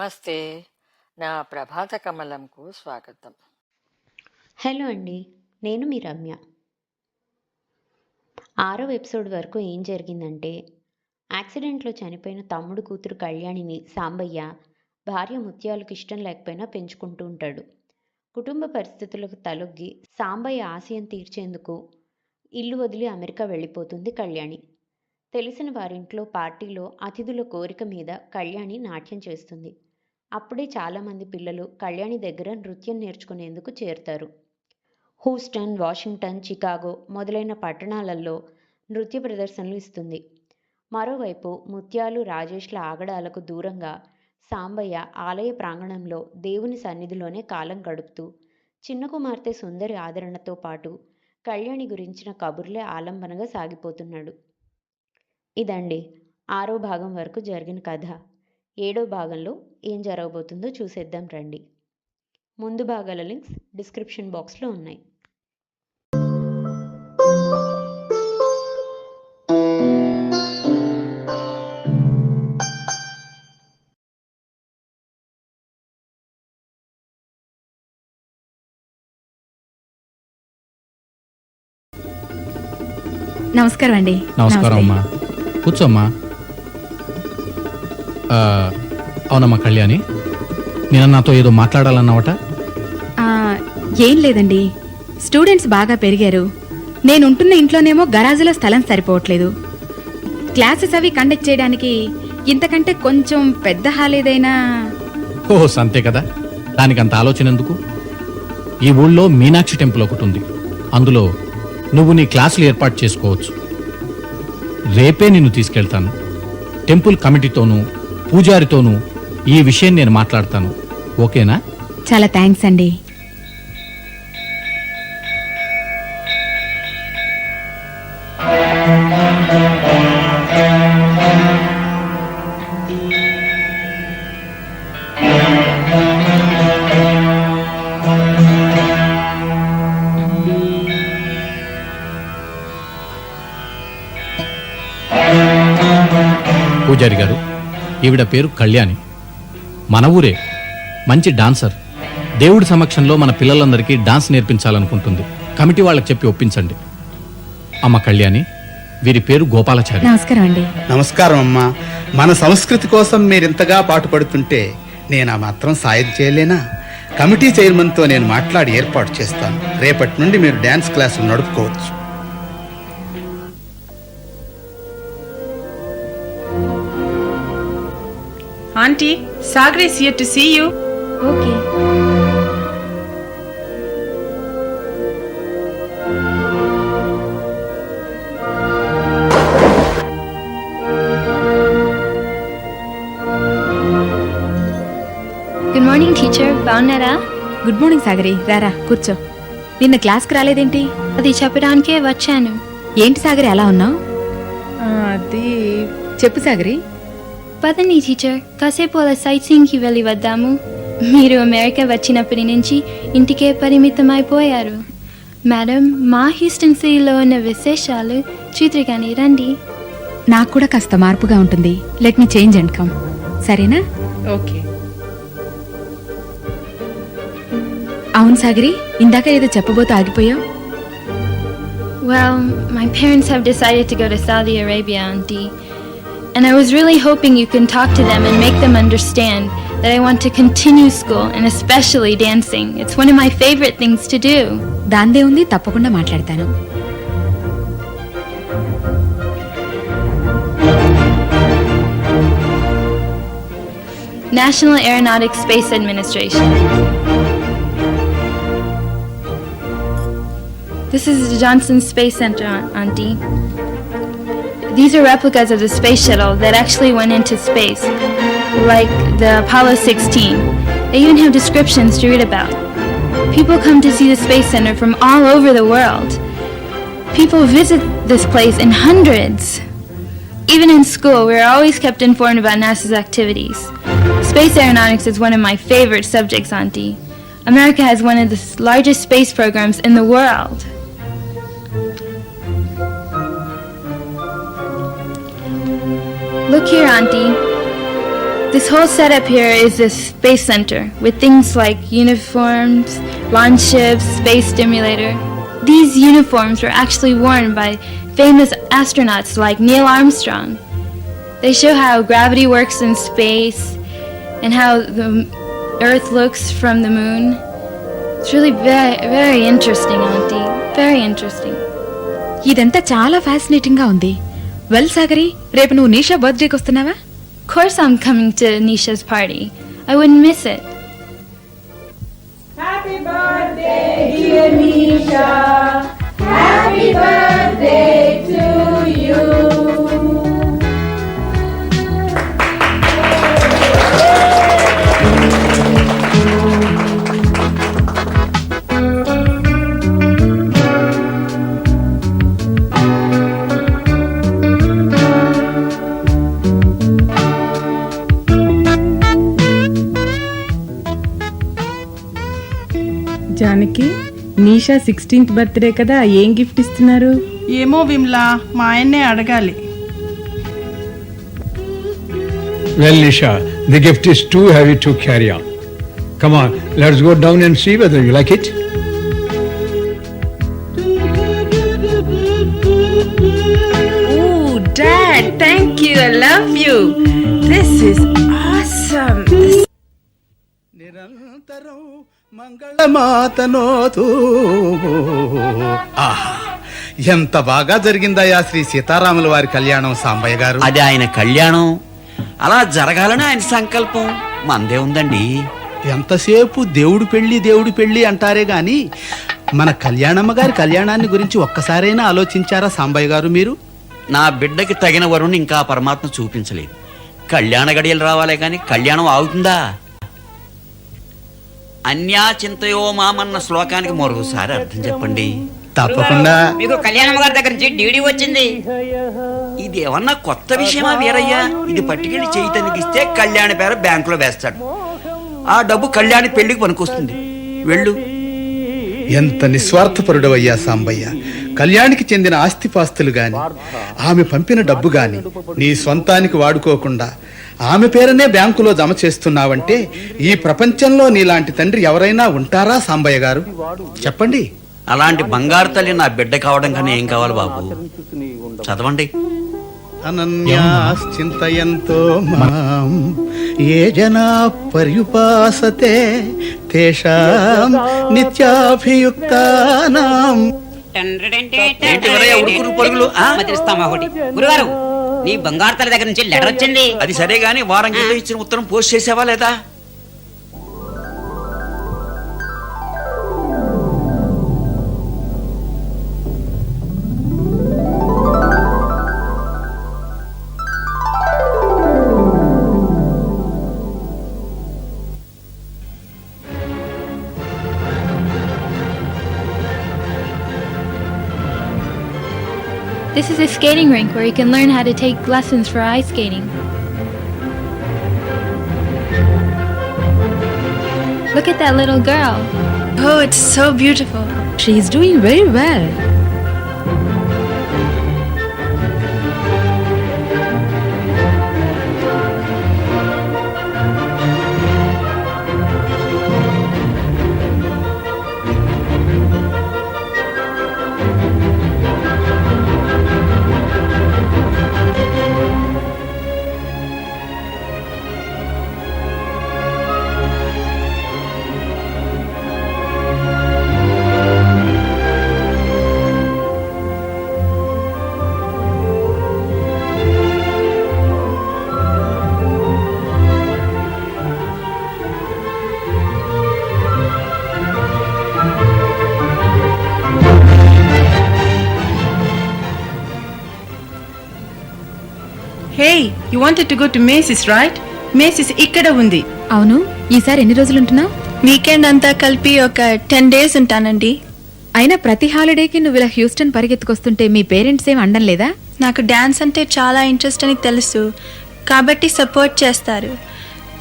నమస్తే. నా ప్రభాత కమలంకు స్వాగతం. హలో అండి నేను మీ రమ్య. ఆరో ఎపిసోడ్ వరకు ఏం జరిగిందంటే యాక్సిడెంట్లో చనిపోయిన తమ్ముడు కూతురు కళ్యాణిని సాంబయ్య భార్య ముత్యాలకు ఇష్టం లేకపోయినా పెంచుకుంటూ ఉంటాడు. కుటుంబ పరిస్థితులకు తలొగ్గి సాంబయ్య ఆశయం తీర్చేందుకు ఇల్లు వదిలి అమెరికా వెళ్ళిపోతుంది కళ్యాణి. తెలిసిన వారింట్లో పార్టీలో అతిథుల కోరిక మీద కళ్యాణి నాట్యం చేస్తుంది. అప్పుడే చాలామంది పిల్లలు కళ్యాణి దగ్గర నృత్యం నేర్చుకునేందుకు చేరుతారు. హూస్టన్ వాషింగ్టన్ చికాగో మొదలైన పట్టణాలలో నృత్య ప్రదర్శనలు ఇస్తుంది. మరోవైపు ముత్యాలు రాజేష్ల ఆగడాలకు దూరంగా సాంబయ్య ఆలయ ప్రాంగణంలో దేవుని సన్నిధిలోనే కాలం గడుపుతూ చిన్న కుమార్తె సుందరి ఆదరణతో పాటు కళ్యాణి గురించిన కబుర్లే ఆలంబనగా సాగిపోతున్నాడు. ఇదండి ఆరో భాగం వరకు జరిగిన కథ. ఏడో భాగంలో ఏం జరగబోతుందో చూసేద్దాం రండి. ముందు భాగాల లింక్స్ డిస్క్రిప్షన్ బాక్స్లో ఉన్నాయి. నమస్కారం అండి. నమస్కారం. అమ్మా. కూర్చోమ్మా అవునమ్మా కళ్యాణి. నేను నాతో ఏదో మాట్లాడాలన్నావట ఆ, ఏం లేదండి. స్టూడెంట్స్ బాగా పెరిగారు. నేను ఉంటున్న ఇంట్లోనేమో గరాజులో స్థలం సరిపోవట్లేదు. క్లాసెస్ అవి కండక్ట్ చేయడానికి ఇంతకంటే కొంచెం పెద్ద హాల్ ఏదైనా? ఓ అంతే కదా. దానికి అంత ఆలోచన ఎందుకు? ఈ ఊళ్ళో మీనాక్షి టెంపుల్ ఒకటి ఉంది. అందులో నువ్వు నీ క్లాసులు ఏర్పాటు చేసుకోవచ్చు. రేపే నిన్ను తీసుకెళ్తాను. టెంపుల్ కమిటీతోనూ పూజారితోనూ ఈ విషయం నేను మాట్లాడతాను. ఓకేనా? చాలా థ్యాంక్స్ అండి. పూజారి గారు ఈవిడ పేరు కళ్యాణి. మన ఊరే మంచి డాన్సర్. దేవుడి సమక్షంలో మన పిల్లలందరికీ డాన్స్ నేర్పించాలనుకుంటుంది. కమిటీ వాళ్ళకి చెప్పి ఒప్పించండి. అమ్మ కళ్యాణి వీరి పేరు గోపాలచారి. నమస్కారం అండి. నమస్కారం అమ్మా. మన సంస్కృతి కోసం మీరింతగా పాటుపడుతుంటే నేను ఆ మాత్రం సాయం చేయలేనా? కమిటీ చైర్మన్తో నేను మాట్లాడి ఏర్పాటు చేస్తాను. రేపటి నుండి మీరు డ్యాన్స్ క్లాసులు నడుపుకోవచ్చు. Auntie, Sagar is here to see you. Okay. Good morning teacher బాగున్నారా? Good morning Sagari. రారా కూర్చో. నిన్న క్లాస్కి రాలేదేంటి? అది చెప్పడానికే వచ్చాను. ఏంటి సాగరి అలా ఉన్నావు? అది చెప్పు సాగరి. పదండి టీచర్ కాసేపు అలా సైట్ సీయింగ్కి వెళ్ళి వద్దాము మీరు అమెరికా వచ్చినప్పటి నుంచి ఇంటికే పరిమితమైపోయారు. మేడం మా హ్యూస్టన్ సిటీలో ఉన్న విశేషాలు చూద్దరుగాని రండి. నాకు కూడా కాస్త మార్పుగా ఉంటుంది. Let me change and come సరేనా? ఓకే. అవును సాగరి ఇందాక ఏదో చెప్పబోతూ ఆగిపోయావు. Well, my parents have decided to go to Saudi Arabia, Auntie. And I was really hoping you can talk to them and make them understand that I want to continue school and especially dancing. It's one of my favorite things to do. దాందే ఉంది తప్పకుండా మాట్లాడతాను National Aeronautics Space Administration. This is the Johnson Space Center, Aunt- Auntie. These are replicas of the space shuttle that actually went into space, like the Apollo 16. They even have descriptions to read about. People come to see the Space Center from all over the world. People visit this place in hundreds. Even in school, we are always kept informed about NASA's activities. Space aeronautics is one of my favorite subjects, Auntie. America has one of the largest space programs in the world. Look here, Auntie. This whole setup here is a space center with things like uniforms, launch ships, space stimulator. These uniforms were actually worn by famous astronauts like Neil Armstrong. They show how gravity works in space and how the Earth looks from the moon. It's really very, very interesting, Auntie. Very interesting. ఇదంతా చాలా fascinating గా ఉంది well Sagari రేపు నువ్వు నీషా బర్త్డేకి వస్తున్నావా Of course, I'm coming to Nisha's party. I wouldn't miss it. Janaki Nisha sixteenth birthday కదా ఏం గిఫ్ట్ ఇస్తున్నారు ఏమో విమ్లా మా ఆయన్నే అడగాలి Well, Nisha, the gift is too heavy to carry on. Come on, let's go down and see whether you like it. Oh, Dad, thank you. I love you. This is awesome. This నిరంతరం మంగళమాతనోతూ. ఆహా ఎంత బాగా జరిగిందయ్యా శ్రీ సీతారాముల వారి కళ్యాణం సాంబయ్య గారు. అది ఆయన కళ్యాణం. అలా జరగాలని ఆయన సంకల్పం మందే ఉందండి. ఎంతసేపు దేవుడు పెళ్ళి దేవుడు పెళ్ళి అంటారే గాని మన కళ్యాణమ్మ గారి కళ్యాణాన్ని గురించి ఒక్కసారైనా ఆలోచించారా సాంబయ్య గారు మీరు? నా బిడ్డకి తగిన వరుణ్ ఇంకా పరమాత్మ చూపించలేదు. కళ్యాణ గడియలు రావాలే కానీ కళ్యాణం ఆగుతుందా? అన్యా చింతయో మామన్న శ్లోకానికి మరొకసారి అర్థం చెప్పండి. తప్పకుండా. మీకు కళ్యాణమ్మ గారి దగ్గర నుంచి డీడీ వచ్చింది. ఇది ఏమన్నా కొత్త విషయమా వీరయ్యా? ఇది పట్టుకెళ్ళి చైతన్యకి ఇస్తే కళ్యాణ పేర బ్యాంకులో వేస్తాడు. ఆ డబ్బు కళ్యాణి పెళ్ళికి పనికొస్తుంది. వెళ్ళు. ఎంత నిస్వార్థపరుడవయ్యా సాంబయ్య. కళ్యాణికి చెందిన ఆస్తిపాస్తులు గాని ఆమె పంపిన డబ్బు గాని నీ సొంతానికి వాడుకోకుండా ఆమె పేరునే బ్యాంకులో జమ చేస్తున్నావంటే ఈ ప్రపంచంలో నీలాంటి తండ్రి ఎవరైనా ఉంటారా సాంబయ్య గారు? చెప్పండి. అలాంటి బంగారు తల్లి నా బిడ్డ కావడం కన్నా ఏం కావాలి బాబు? చదవండి. అనన్యాశ్చింతయంతో మాం ఏ జనా పర్యుపాసతే తేషాం నిత్యాభియుక్తానాం. గురుగారు నీ బంగారు తల దగ్గర నుంచి లెటర్ వచ్చింది అది సరే గాని వారం క్రితం ఇచ్చిన ఉత్తరం పోస్ట్ చేసావా లేదా? This is a skating rink where you can learn how to take lessons for ice skating. Look at that little girl. Oh, it's so beautiful. She's doing very well. Hey, you wanted to go to Macy's, right? Macy's ఇక్కడ ఉంది. అవును ఈసారి ఎన్ని రోజులు ఉంటున్నావు weekend అంతా కలిపి ఒక టెన్ డేస్ ఉంటానండి. అయినా ప్రతి హాలిడేకి నువ్వు ఇలా హ్యూస్టన్ పరిగెత్తుకొస్తుంటే మీ పేరెంట్స్ ఏం అండం లేదా? నాకు డ్యాన్స్ అంటే చాలా ఇంట్రెస్ట్ అని తెలుసు. కాబట్టి సపోర్ట్ చేస్తారు.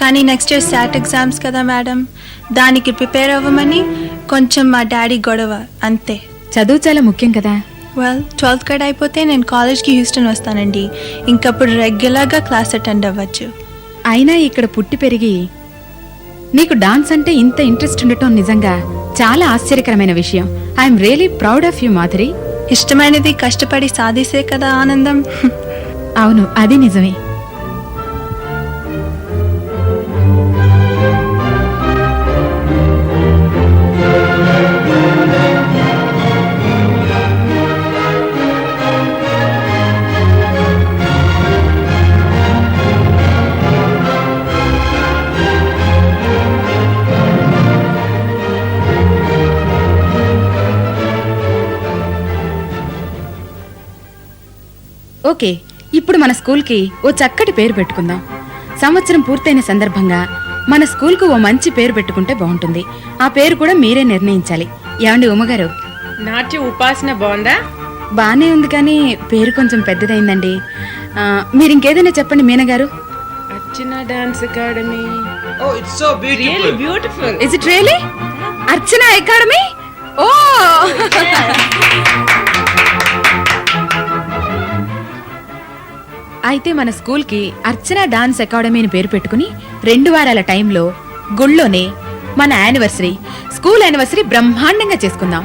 కానీ నెక్స్ట్ ఇయర్ శాట్ ఎగ్జామ్స్ కదా మేడం దానికి ప్రిపేర్ అవ్వమని కొంచెం మా డాడీ గొడవ అంతే. చదువు చాలా ముఖ్యం కదా. వెల్ ట్వెల్త్ గ్రేడ్ అయిపోతే నేను కాలేజ్కి హ్యూస్టన్ వస్తానండి. ఇంకప్పుడు రెగ్యులర్గా క్లాస్ అటెండ్ అవ్వచ్చు. అయినా ఇక్కడ పుట్టి పెరిగి నీకు డాన్స్ అంటే ఇంత ఇంట్రెస్ట్ ఉండటం నిజంగా చాలా ఆశ్చర్యకరమైన విషయం. I'm really proud of you Madhuri. ఇష్టమైనది కష్టపడి సాధిసే కదా ఆనందం. అవును అది నిజమే. ఓకే ఇప్పుడు మన స్కూల్కి ఓ చక్కటి పేరు పెట్టుకుందాం. సంవత్సరం పూర్తయిన సందర్భంగా మన స్కూల్కు ఓ మంచి పేరు పెట్టుకుంటే బాగుంటుంది. ఆ పేరు కూడా మీరే నిర్ణయించాలి. ఏమండి ఉమ్మగారు నాట్య ఉపాసన బాగుందా? బానే ఉంది కానీ పేరు కొంచెం పెద్దదైందండి. ఆ, మీరు ఇంకేదైనా చెప్పండి మీనగారు. Archana dance academy. Oh it's so really beautiful is it really Archana academy? Oh! అయితే మన స్కూల్కి అర్చన డాన్స్ అకాడమీని పేరు పెట్టుకుని రెండు వారాల టైంలో గుళ్ళోనే మన యానివర్సరీ స్కూల్ యానివర్సరీ బ్రహ్మాండంగా చేసుకుందాం.